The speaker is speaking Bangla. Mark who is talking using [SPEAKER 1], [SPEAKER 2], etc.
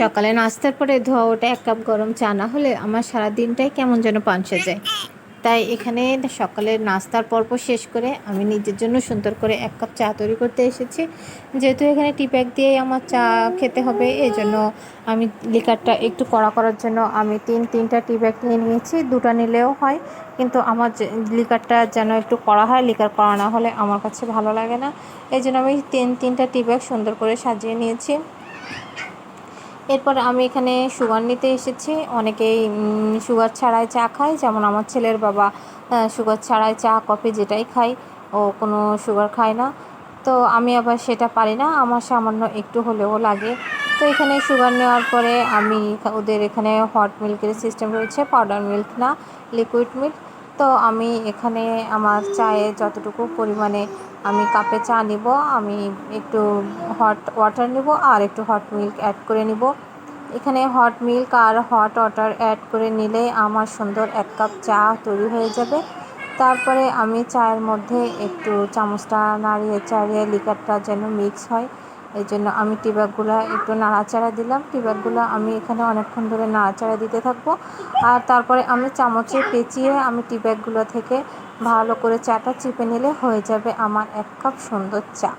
[SPEAKER 1] সকালে নাস্তার পরে ধোয়া ওটা এক কাপ গরম চা না হলে আমার সারা দিনটাই কেমন যেন পাঞ্চে যায়। তাই এখানে সকালের নাস্তার পর্ব শেষ করে আমি নিজের জন্য সুন্দর করে এক কাপ চা তৈরি করতে এসেছি। যেহেতু এখানে টি ব্যাগ দিয়েই আমার চা খেতে হবে এই জন্য আমি লিকারটা একটু কড়া করার জন্য আমি তিন, তিনটা টি ব্যাগ নিয়ে নিয়েছি। দুটো নিলেও হয়, কিন্তু আমার লিকারটা যেন একটু কড়া হয়, লিকার করা না হলে আমার কাছে ভালো লাগে না। এই জন্য আমি তিন, তিনটা টি ব্যাগ সুন্দর করে সাজিয়ে নিয়েছি। এরপর আমি এখানে সুগার নিতে এসেছি। অনেকেই সুগার ছাড়াই চা খায়। যেমন আমার ছেলের বাবা সুগার ছাড়াই চা কফি যেটাই খাই ও কোনো সুগার খায় না। তো আমি আবার সেটা পারি না। আমার সামান্য একটু হলেও লাগে। তো এখানে সুগার নেওয়ার পরে আমি ওদের এখানে হট মিল্কের সিস্টেম রয়েছে। পাউডার মিল্ক না লিকুইড মিল্ক তো আমি এখানে আমার চায়ে যতটুকু পরিমাণে আমি কাপে চা নিব, আমি একটু হট ওয়াটার নিব আর একটু হট মিল্ক অ্যাড করে নিব। এখানে হট মিল্ক আর হট ওয়াটার অ্যাড করে নিলে আমার সুন্দর এক কাপ চা তৈরি হয়ে যাবে। তারপরে আমি চায়ের মধ্যে একটু চামচটা নাড়িয়ে চাড়িয়ে লিকারটা যেন মিক্স হয়, এই জন্য আমি টিব্যাগগুলো একটু নাড়াচাড়া দিলাম। টিব্যাগগুলো আমি এখানে অনেকক্ষণ ধরে নাড়াচাড়া দিতে থাকব। আর তারপরে আমি চামচে পেঁচিয়ে আমি টিব্যাগগুলো থেকে ভালো করে চাটা চিপে নিলে হয়ে যাবে আমার এক কাপ সুন্দর চা।